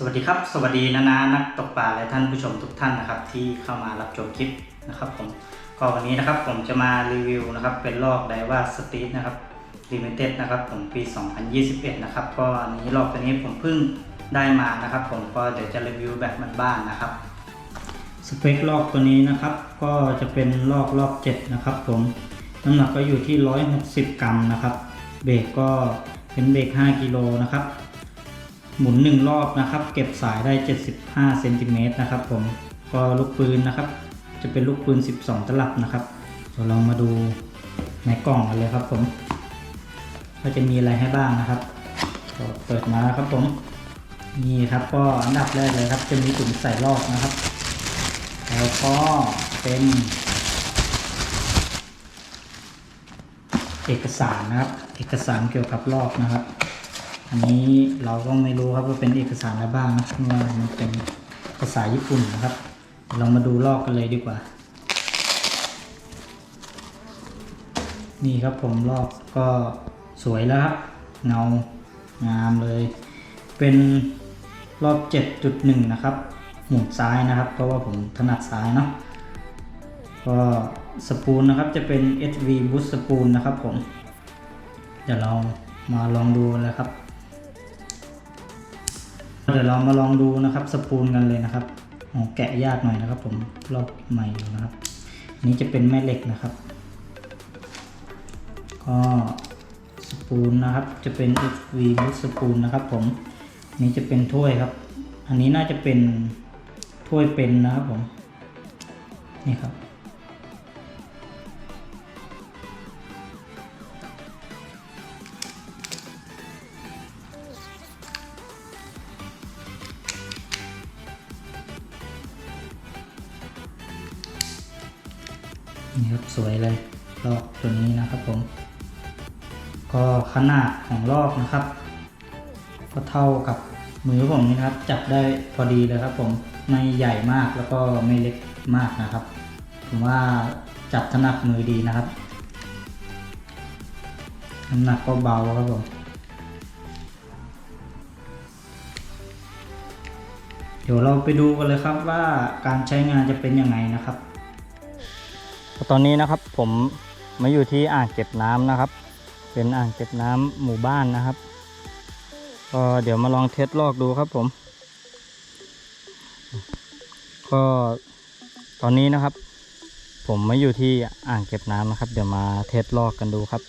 สวัสดีครับ สวัสดีนานานักตกปลาและท่านผู้ชมทุกท่านนะครับ ที่เข้ามารับชมคลิปนะครับผมก็วันนี้นะครับผมจะมารีวิวนะครับ เป็นลอกไดว่าสตีทนะครับลิมิเต็ดนะครับผมปี 2021 นะครับก็อันนี้ลอกตัวนี้ผมเพิ่งได้มานะครับ ผมก็เดี๋ยวจะรีวิวแบบบ้านๆนะครับสเปคลอกตัวนี้นะครับ ก็จะเป็นลอกรอบ7นะครับ ผมน้ำหนักก็อยู่ที่ 160 กรัมนะครับเบรกก็เป็นเบรก5กิโลนะครับ หมุน 1 รอบนะครับ เก็บสายได้ 75เซนติเมตรนะครับผมก็ลูกปืนนะครับ จะเป็นลูกปืน 12 ตลับนะครับเดี๋ยวเรามาดูในกล่องกันเลยครับผมก็จะมีอะไรให้บ้างนะครับก็เปิดมาครับผมนี่ครับก็อันดับแรกเลยครับ จะมีถุงใส่ลอกนะครับ แล้วก็เป็นเอกสารนะครับ เอกสารเกี่ยวกับลอกนะครับ อันนี้เราก็ไม่รู้ครับว่าเป็นเอกสารอะไรบ้างนะว่ามันเป็นภาษาญี่ปุ่นนะครับ เรามาดูลอกกันเลยดีกว่า นี่ครับผมลอกก็สวยแล้วครับ เงางามเลย เป็นรอบ 7.1 นะครับ หมุนซ้ายนะครับ เพราะว่าผมถนัดซ้ายเนาะก็สปูลนะครับจะเป็น SV Boost สปูลนะครับผม เดี๋ยวเรามาลองดูนเลยครับ เดี๋ยวเรามาลองดูนะครับสปูลกันเลยนะครับโอ้แกะยากหน่อยนะครับ ผมลอกใหม่อยู่นะครับอันนี้จะเป็นแม่เหล็กนะครับ ก็สปูลนะครับ จะเป็น SV Boost สปูลนะครับ ผมนนี้จะเป็นถ้วยครับ อันนี้น่าจะเป็นถ้วยเป็นนะครับผมนี่ครับ นี่ครับสวยเลยลอกตัวนี้นะครับผม ก็ขนาดของลอกนะครับ ก็เท่ากับมือผมนี่นะครับ จับได้พอดีเลยครับ ผมไม่ใหญ่มากแล้วก็ไม่เล็กมากนะครับ ผมว่าจับถนัดมือดีนะครับน้ำหนักก็เบาครับผมเดี๋ยวเราไปดูกันเลยครับว่าการใช้งานจะเป็นยังไงนะครับ ตอนนี้นะครับผมมาอยู่ที่อ่างเก็บน้ำนะครับ เป็นอ่างเก็บน้ำหมู่บ้านนะครับก็เดี๋ยวมาลองเทสลอกดูครับผม ก็ตอนนี้นะครับ ผมมาอยู่ที่อ่างเก็บน้ำนะครับ เดี๋ยวมาเทสลอกกันดูครับ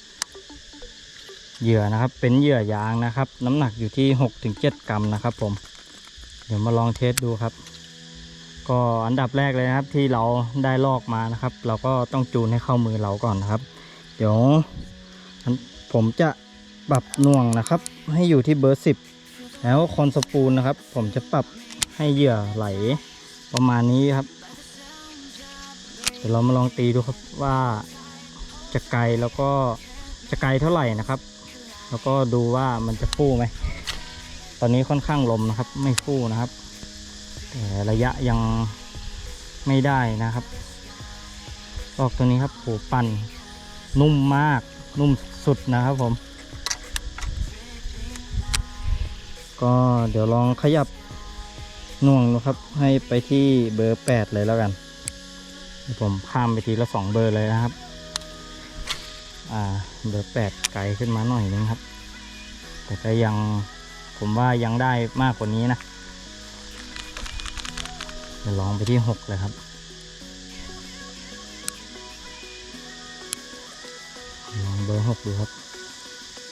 เหยื่อนะครับ เป็นเหยื่อยางนะครับ น้ำหนักอยู่ที่6-7กรัมนะครับ ผม เดี๋ยวมาลองเทสดูครับ ก็อันดับแรกเลยนะครับที่เราได้ลอกมานะครับ เราก็ต้องจูนให้เข้ามือเราก่อนนะครับ เดี๋ยวผมจะปรับน่วงนะครับ ให้อยู่ที่เบอร์สิบแล้วคอนสปูลนะครับ ผมจะปรับให้เหยื่อไหลประมาณนี้ครับ เดี๋ยวเรามาลองตีดูครับว่าจะไกลแล้วก็จะไกลเท่าไหร่นะครับ แล้วก็ดูว่ามันจะฟู่ไหมตอนนี้ค่อนข้างลมนะครับ ไม่ฟู่นะครับ แต่ระยะยังไม่ได้นะครับลอกตัวนี้ครับโหปั่นนุ่มมากนุ่มสุดนะครับผม ก็เดี๋ยวลองขยับน่วงดูครับ ให้ไปที่เบอร์แปดเลยแล้วกัน ผมข้ามไปทีละสองเบอร์เลยนะครับ อ่าเบอร์แปดไกลขึ้นมาหน่อยนึงครับ แต่ก็ยังผมว่ายังได้มากกว่านี้นะ เดี๋ยวลองไปที่หกเลยครับลองเบอร์หกดูครับ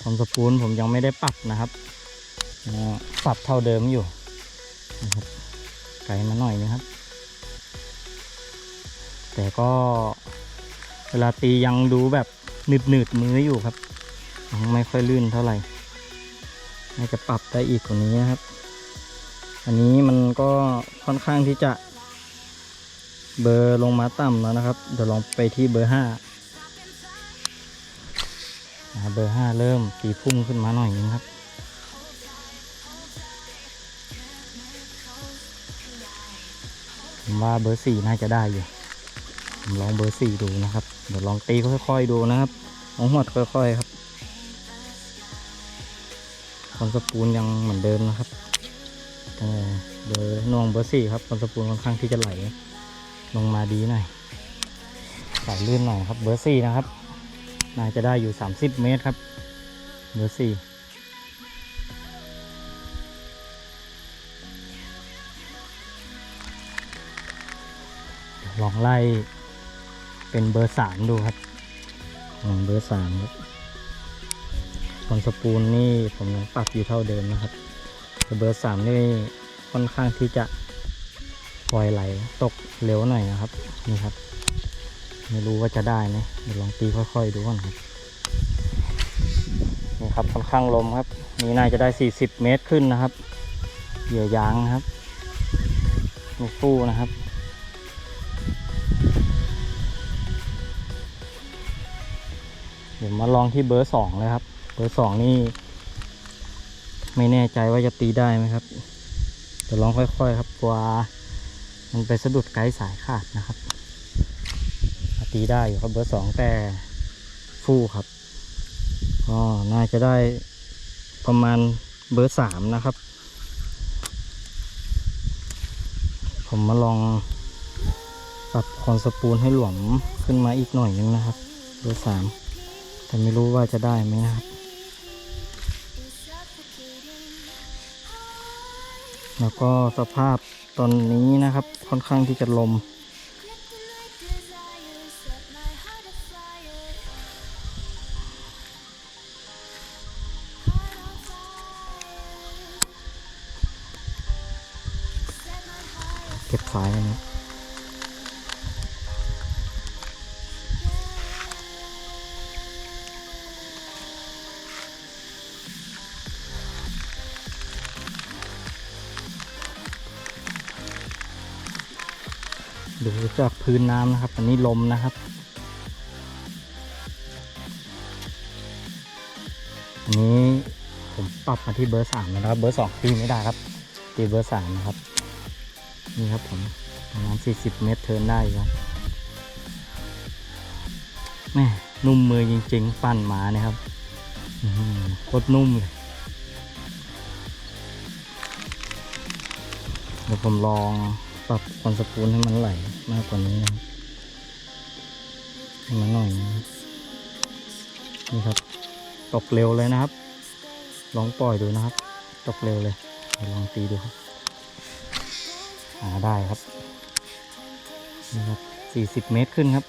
ความสปูนผมยังไม่ได้ปรับนะครับปรับเท่าเดิมอยู่นะครับไกลมาหน่อยนะครับ แต่ก็เวลาตียังดูแบบหนืดหนืดมืออยู่ครับ ยังไม่ค่อยลื่นเท่าไหร่น่าจะปรับได้อีกกว่านี้นะครับ อันนี้มันก็ค่อนข้างที่จะ เบอร์ลงมาต่ำแล้วนะครับ เดี๋ยวลองไปที่เบอร์ห้าเบอร์ห้าเริ่มตีพุ่งขึ้นมาหน่อยนึงครับผมว่าเบอร์สี่น่าจะได้อยู่ผมลองเบอร์สี่ดูนะครับ เดี๋ยวลองตีค่อยๆดูนะครับลองหดค่อยๆครับคอนสปูลยังเหมือนเดิมนะครับ ออเบอร์น่วงเบอร์สี่ครับคอนสปูนค่อนข้างที่จะไหล ลงมาดีหน่อยไหลลื่นหน่อยครับเบอร์สี่นะครับ น่าจะได้อยู่ 30 เมตรครับ เบอร์สี่ลองไล่เป็นเบอร์สามดูครับอเบอร์สามครับคอนสปูนนี่ผมยังปรับอยู่เท่าเดิมนะครับ แต่เบอร์สามนี่ค่อนข้างที่จะปล่อยไหลตกเร็วหน่อยนะครับ นี่ครับ ไม่รู้ว่าจะได้ไหมเดี๋ยวลองตีค่อยๆดูก่อนครับนี่ครับค่อนข้างลมครับ นี่น่าจะได้ 40 เมตรขึ้นนะครับเหยื่อยางนะครับลูกฟูนะครับเดี๋ยวมาลองที่เบอร์สองเลยครับ เบอร์สองนี่ ไม่แน่ใจว่าจะตีได้ไหมครับเดี๋ยวลองค่อยๆ ครับกลัวมันไปสะดุดไกด์สายขาดนะครับตีได้อยู่ครับเบอร์สองแต่ฟู่ครับก็น่าจะได้ประมาณเบอร์สามนะครับ ผมมาลองปรับคอนสปูนให้หลวมขึ้นมาอีกหน่อยนึงนะครับ เบอร์สามแต่ไม่รู้ว่าจะได้ไหมนะครับ แล้วก็สภาพตอนนี้นะครับค่อนข้างที่จะลม เก็บสายอันนี้ ดูจากพื้นน้ำนะครับ อันนี้ลมนะครับ อันนี้ผมปรับมาที่เบอร์สามนะครับ เบอร์สองตีไม่ได้ครับตีเบอร์สามนะครับ นี่ครับผมประมาณ40เมตรเทินได้ครับแม่นุ่มมือจริงๆ ปั่นหมานี่ยครับโคตรนุ่มเลยเดี๋ยวผมลอง ปรับคอนสปูนให้มันไหลมากกว่านี้นะให้มันหน่อยนะครับนี่ครับ ตกเร็วเลยนะครับ ลองปล่อยดูนะครับ ตกเร็วเลย ลองตีดูครับหาได้ครับ นี่ครับ 40 เมตรขึ้นครับ